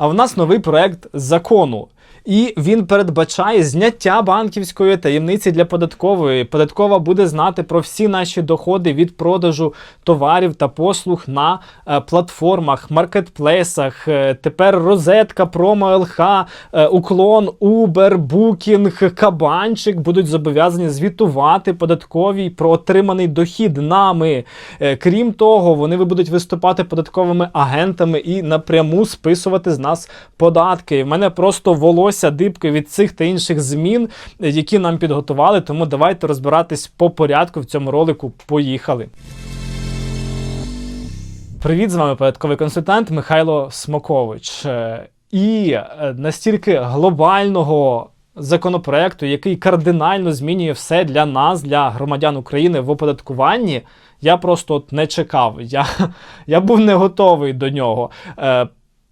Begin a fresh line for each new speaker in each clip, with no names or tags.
А в нас новий проект закону. І він передбачає зняття банківської таємниці для податкової. Податкова буде знати про всі наші доходи від продажу товарів та послуг на е, платформах, маркетплейсах. Е, тепер розетка, промо ЛХ, е, уклон, Uber, Booking, Кабанчик будуть зобов'язані звітувати податковій про отриманий дохід нами. Крім того, вони будуть виступати податковими агентами і напряму списувати з нас податки. В мене просто волосся дибки від цих та інших змін, е, які нам підготували. Тому давайте розбиратись по порядку в цьому ролику. Поїхали. Привіт, з вами податковий консультант Михайло Смокович. Е, І е, настільки глобального законопроекту, який кардинально змінює все для нас, для громадян України в оподаткуванні, я просто от не чекав. Я, я був не готовий до нього.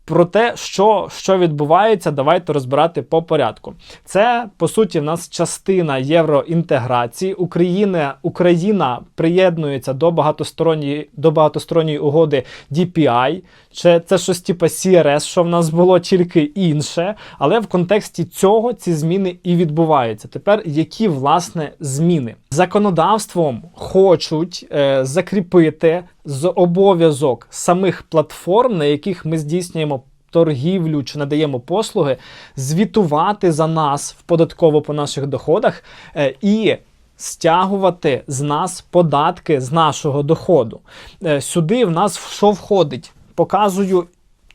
Про те, що, що відбувається, давайте розбирати по порядку. Це по суті в нас частина євроінтеграції. Україна, Україна приєднується до багатосторонньої до багатосторонньої угоди DPI. Це, це щось типу CRS, що в нас було тільки інше. Але в контексті цього ці зміни і відбуваються. Тепер які власне зміни законодавством хочуть е, закріпити з обов'язок самих платформ, на яких ми здійснюємо торгівлю чи надаємо послуги, звітувати за нас в податково по наших доходах е, і стягувати з нас податки з нашого доходу. Е, Сюди в нас що входить? Показую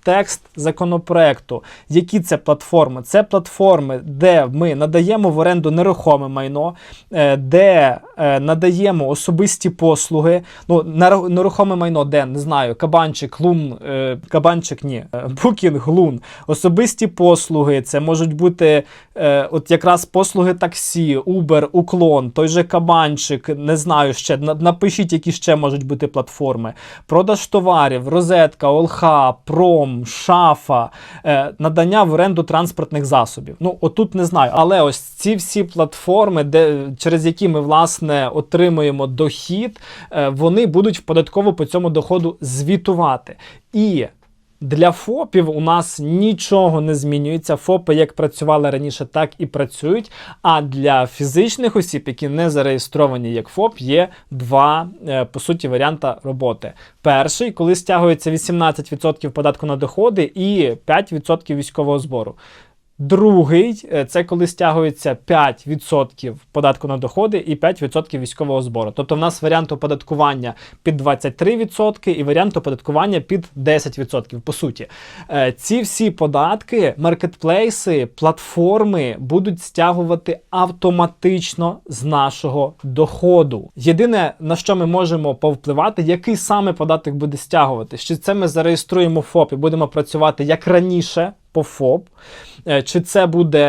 текст законопроекту. Які це платформи? Це платформи, де ми надаємо в оренду нерухоме майно, е, де надаємо особисті послуги. Ну, нерухоме майно, де не знаю, кабанчик, лун, е, кабанчик, ні, е, букінг, лун, особисті послуги. Це можуть бути е, от якраз послуги таксі, Uber, уклон, той же кабанчик, не знаю ще. Напишіть, які ще можуть бути платформи. Продаж товарів, розетка, ОЛХ, пром, шафа, е, надання в оренду транспортних засобів. Ну, отут не знаю. Але ось ці всі платформи, де, через які ми власне отримуємо дохід, е, вони будуть в податково по цьому доходу звітувати. І для ФОПів у нас нічого не змінюється. ФОПи як працювали раніше, так і працюють. А для фізичних осіб, які не зареєстровані як ФОП, є два е, по суті варіанти роботи. Перший, коли стягується 18% податку на доходи і 5% військового збору. Другий е, це коли стягується 5% податку на доходи і 5% військового збору. Тобто в нас варіант оподаткування під 23% і варіант оподаткування під 10%. По суті, Е, ці всі податки, маркетплейси, платформи будуть стягувати автоматично з нашого доходу. Єдине на що ми можемо повпливати, який саме податок буде стягувати. Чи це ми зареєструємо ФОП і будемо працювати як раніше по ФОП, е, чи це буде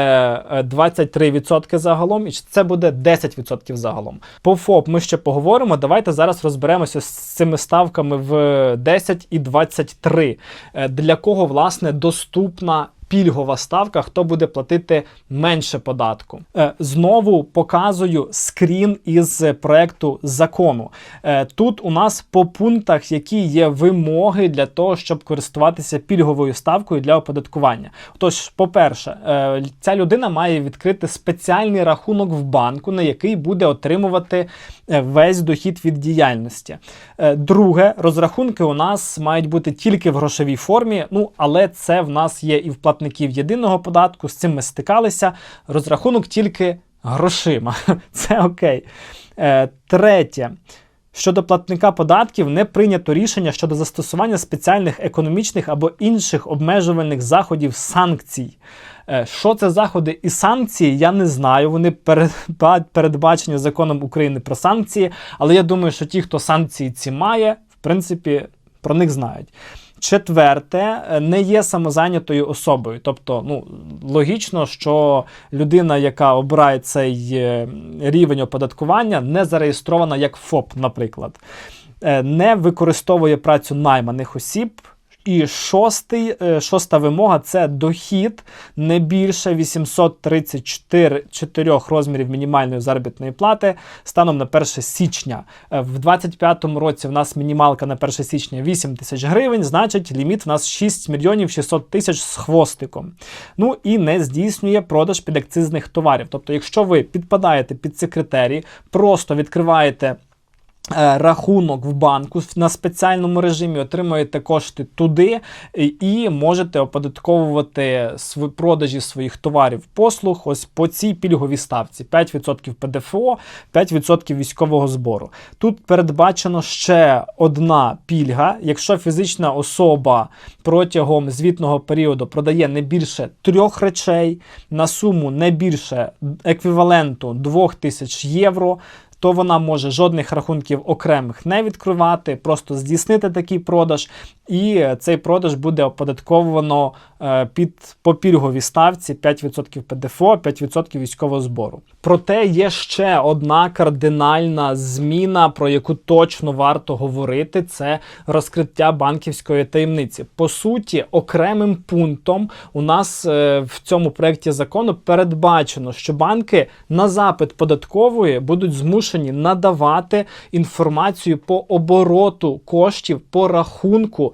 е, 23% загалом, і чи це буде 10% загалом. По ФОП ми ще поговоримо. Давайте зараз розберемося з цими ставками в 10 і 23. Е, Для кого власне доступна пільгова ставка, хто буде платити менше податку. Е, Знову показую скрін із проекту закону. Е, Тут у нас по пунктах, які є вимоги для того, щоб користуватися пільговою ставкою для оподаткування. Тож, по-перше, е, ця людина має відкрити спеціальний рахунок в банку, на який буде отримувати весь дохід від діяльності. Друге, розрахунки у нас мають бути тільки в грошовій формі. Ну, але це в нас є і в платників єдиного податку. З цим ми стикалися. Розрахунок тільки грошима. Це окей. Е, Третє. Щодо платника податків не прийнято рішення щодо застосування спеціальних економічних або інших обмежувальних заходів санкцій. Е, Що це заходи і санкції, я не знаю. Вони передбачені законом України про санкції, але я думаю, що ті, хто санкції ці має, в принципі, про них знають. Четверте, е, не є самозайнятою особою. Тобто, ну логічно, що людина, яка обирає цей е, рівень оподаткування, не зареєстрована як ФОП, наприклад, Е, не використовує працю найманих осіб. І шостий, е, шоста вимога це дохід не більше 834 4 розмірів мінімальної заробітної плати станом на 1 січня. Е, В 2025 році в нас мінімалка на 1 січня 8 тисяч гривень, значить ліміт в нас 6 мільйонів 600 тисяч з хвостиком. Ну і не здійснює продаж підакцизних товарів. Тобто, якщо ви підпадаєте під ці критерії, просто відкриваєте. Е, Рахунок в банку на спеціальному режимі отримуєте кошти туди і- можете оподатковувати продажі своїх товарів послуг ось по цій пільговій ставці: 5% ПДФО, 5% військового збору. Тут передбачено ще одна пільга. Якщо фізична особа протягом звітного періоду продає не більше трьох речей на суму не більше еквіваленту 2000 євро то вона може жодних рахунків окремих не відкривати, просто здійснити такий продаж, і цей продаж буде оподатковано е, під по пільговій ставці 5% ПДФО, 5% військового збору. Проте є ще одна кардинальна зміна, про яку точно варто говорити: це розкриття банківської таємниці. По суті, окремим пунктом у нас е, в цьому проєкті закону передбачено, що банки на запит податкової будуть змушені надавати інформацію по обороту коштів по рахунку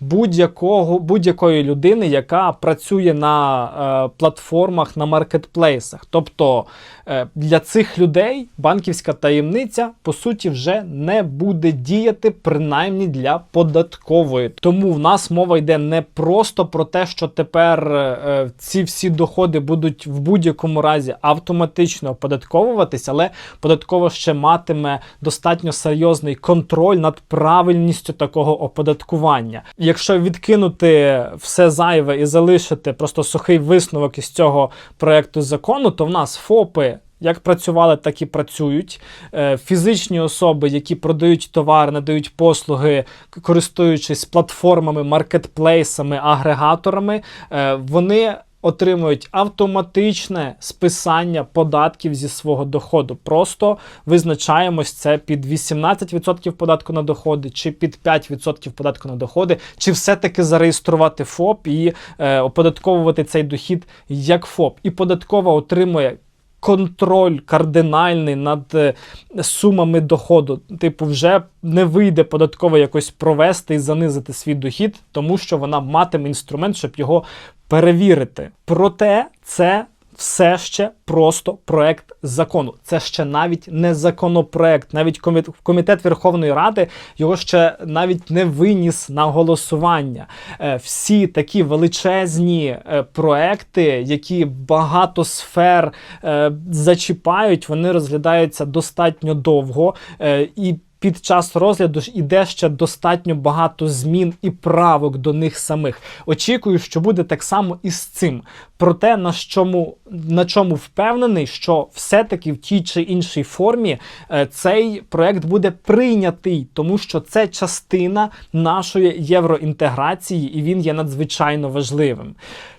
будь-якого будь-якої людини, яка працює на е, платформах на маркетплейсах. Тобто е, для цих людей банківська таємниця по суті вже не буде діяти, принаймні для податкової. Тому в нас мова йде не просто про те, що тепер е, ці всі доходи будуть в будь-якому разі автоматично оподатковуватись, але податково ще матиме достатньо серйозний контроль над правильністю такого оподаткування. Якщо відкинути все зайве і залишити просто сухий висновок із цього проекту закону, то в нас ФОПи. Як працювали, так і працюють. Е, Фізичні особи, які продають товар, надають послуги, користуючись платформами, маркетплейсами, агрегаторами, е, вони отримують автоматичне списання податків зі свого доходу. Просто визначаємось це під 18% податку на доходи, чи під 5% податку на доходи, чи все-таки зареєструвати ФОП і е, оподатковувати цей дохід як ФОП. І податкова отримує контроль кардинальний над е, сумами доходу. Типу, вже не вийде податково якось провести і занизити свій дохід, тому що вона матиме інструмент, щоб його перевірити. Проте це. Все ще просто проект закону. Це ще навіть не законопроект. Навіть комітет Верховної Ради його ще навіть не виніс на голосування. Е, Всі такі величезні е, проекти, які багато сфер е, зачіпають, вони розглядаються достатньо довго і. Під час розгляду ж іде ще достатньо багато змін і правок до них самих. Очікую, що буде так само і з цим. Проте на чому, на чому впевнений, що все-таки в тій чи іншій формі е, цей проект буде прийнятий, тому що це частина нашої євроінтеграції, і він є надзвичайно важливим.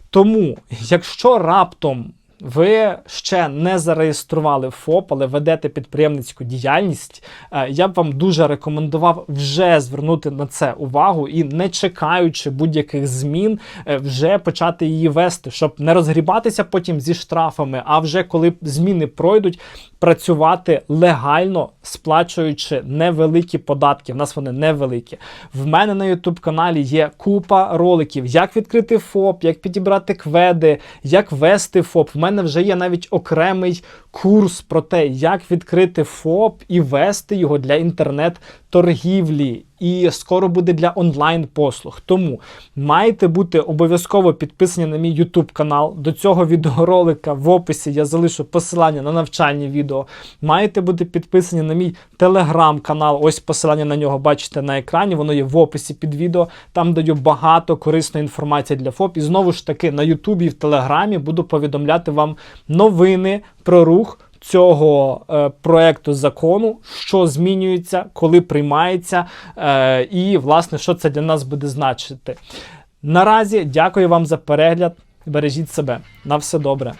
Тому, якщо раптом ви ще не зареєстрували ФОП, але ведете підприємницьку діяльність, е, я б вам дуже рекомендував вже звернути на це увагу і, не чекаючи будь-яких змін, е, вже почати її вести, щоб не розгрібатися потім зі штрафами, а вже коли зміни пройдуть, працювати легально, сплачуючи невеликі податки. В нас вони невеликі. В мене на YouTube каналі є купа роликів, як відкрити ФОП, як підібрати кведи, як вести ФОП. В мене вже є навіть окремий курс про те, як відкрити ФОП і вести його для інтернет-торгівлі. І скоро буде для онлайн-послуг. Тому маєте бути обов'язково підписані на мій YouTube канал. До цього відеоролика в описі я залишу посилання на навчальні відео. Маєте бути підписані на мій телеграм-канал. Ось посилання на нього бачите на екрані. Воно є в описі під відео. Там даю багато корисної інформації для ФОП. І знову ж таки на Ютубі і в Телеграмі буду повідомляти вам новини про рух цього е, проекту закону, що змінюється, коли приймається, е, і власне, що це для нас буде значити. Наразі дякую вам за перегляд. Бережіть себе. На все добре.